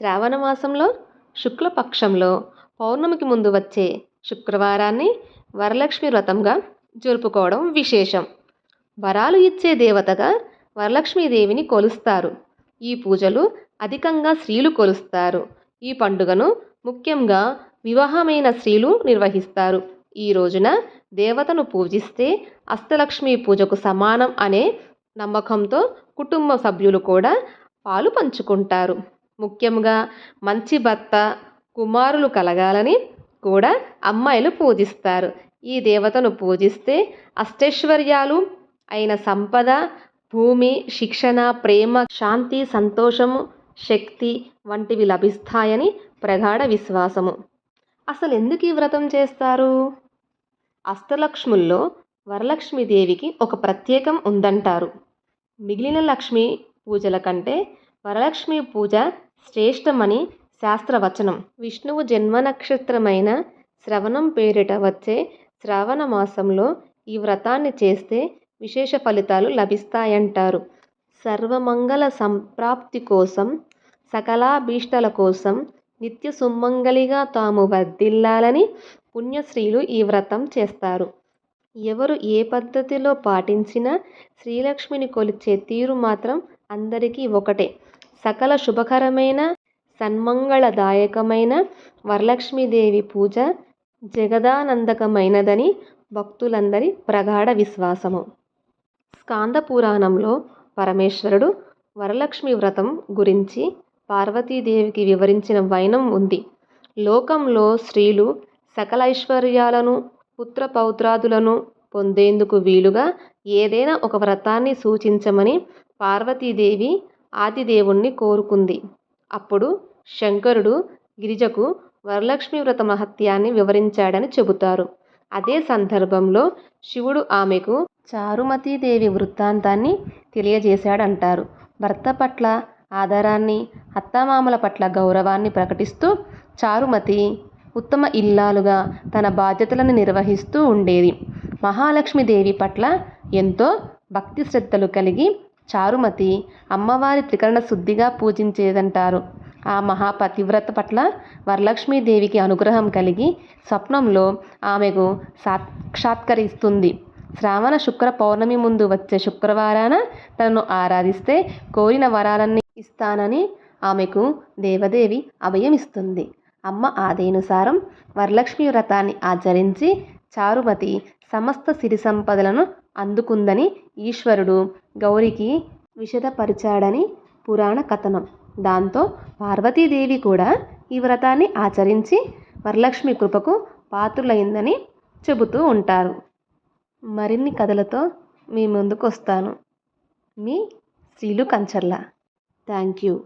శ్రావణ మాసంలో శుక్లపక్షంలో పౌర్ణమికి ముందు వచ్చే శుక్రవారాన్ని వరలక్ష్మి వ్రతంగా జరుపుకోవడం విశేషం. వరాలు ఇచ్చే దేవతగా వరలక్ష్మీదేవిని కొలుస్తారు. ఈ పూజలు అధికంగా స్త్రీలు కొలుస్తారు. ఈ పండుగను ముఖ్యంగా వివాహమైన స్త్రీలు నిర్వహిస్తారు. ఈ రోజున దేవతను పూజిస్తే అష్టలక్ష్మి పూజకు సమానం అనే నమ్మకంతో కుటుంబ సభ్యులు కూడా పాలు పంచుకుంటారు. ముఖ్యంగా మంచి భర్త కుమారులు కలగాలని కూడా అమ్మాయిలు పూజిస్తారు. ఈ దేవతను పూజిస్తే అష్టైశ్వర్యాలు అయిన సంపద భూమి శిక్షణ ప్రేమ శాంతి సంతోషము శక్తి వంటివి లభిస్తాయని ప్రగాఢ విశ్వాసము. అసలు ఎందుకు ఈ వ్రతం చేస్తారు? అష్టలక్ష్ముల్లో వరలక్ష్మీదేవికి ఒక ప్రత్యేకం ఉందంటారు. మిగిలిన లక్ష్మి పూజల కంటే వరలక్ష్మి పూజ శ్రేష్టమని శాస్త్రవచనం. విష్ణువు జన్మ నక్షత్రమైన శ్రవణం పేరిట వచ్చే శ్రావణ మాసంలో ఈ వ్రతాన్ని చేస్తే విశేష ఫలితాలు లభిస్తాయంటారు. సర్వమంగళ సంప్రాప్తి కోసం సకలాభీష్టల కోసం నిత్య సుమంగళిగా తాము వర్ధిల్లాలని పుణ్యశ్రీలు ఈ వ్రతం చేస్తారు. ఎవరు ఏ పద్ధతిలో పాటించినా శ్రీలక్ష్మిని కొలిచే తీరు మాత్రం అందరికీ ఒకటే. సకల శుభకరమైన సన్మంగళదాయకమైన వరలక్ష్మీదేవి పూజ జగదానందకమైనదని భక్తులందరి ప్రగాఢ విశ్వాసము. స్కాంద పురాణంలో పరమేశ్వరుడు వరలక్ష్మి వ్రతం గురించి పార్వతీదేవికి వివరించిన వైనం ఉంది. లోకంలో స్త్రీలు సకల ఐశ్వర్యాలను పుత్ర పౌత్రాదులను పొందేందుకు వీలుగా ఏదైనా ఒక వ్రతాన్ని సూచించమని పార్వతీదేవి ఆదిదేవుణ్ణి కోరుకుంది. అప్పుడు శంకరుడు గిరిజకు వరలక్ష్మి వ్రత మహత్యాన్ని వివరించాడని చెబుతారు. అదే సందర్భంలో శివుడు ఆమెకు చారుమతీదేవి వృత్తాంతాన్ని తెలియజేశాడంటారు. భర్త పట్ల ఆదరాన్ని అత్తమామల పట్ల గౌరవాన్ని ప్రకటిస్తూ చారుమతి ఉత్తమ ఇల్లాలుగా తన బాధ్యతలను నిర్వహిస్తూ ఉండేది. మహాలక్ష్మీదేవి పట్ల ఎంతో భక్తి శ్రద్ధలు కలిగి చారుమతి అమ్మవారి త్రికరణ శుద్ధిగా పూజించేదంటారు. ఆ మహాపతివ్రత పట్ల వరలక్ష్మీదేవికి అనుగ్రహం కలిగి స్వప్నంలో ఆమెకు సాక్షాత్కరిస్తుంది. శ్రావణ శుక్ర పౌర్ణమి ముందు వచ్చే శుక్రవారాన తనను ఆరాధిస్తే కోరిన వరాలన్నీ ఇస్తానని ఆమెకు దేవదేవి అభయమిస్తుంది. అమ్మ ఆదేనుసారం వరలక్ష్మి వ్రతాన్ని ఆచరించి చారుమతి సమస్త సిరి సంపదలను అందుకుందని ఈశ్వరుడు గౌరికి విశదపరిచాడని పురాణ కథనం. దాంతో పార్వతీదేవి కూడా ఈ వ్రతాన్ని ఆచరించి వరలక్ష్మి కృపకు పాత్రులైందని చెబుతూ ఉంటారు. మరిన్ని కథలతో మీ ముందుకు వస్తాను మీ శ్రీలు కంచర్ల. Thank you.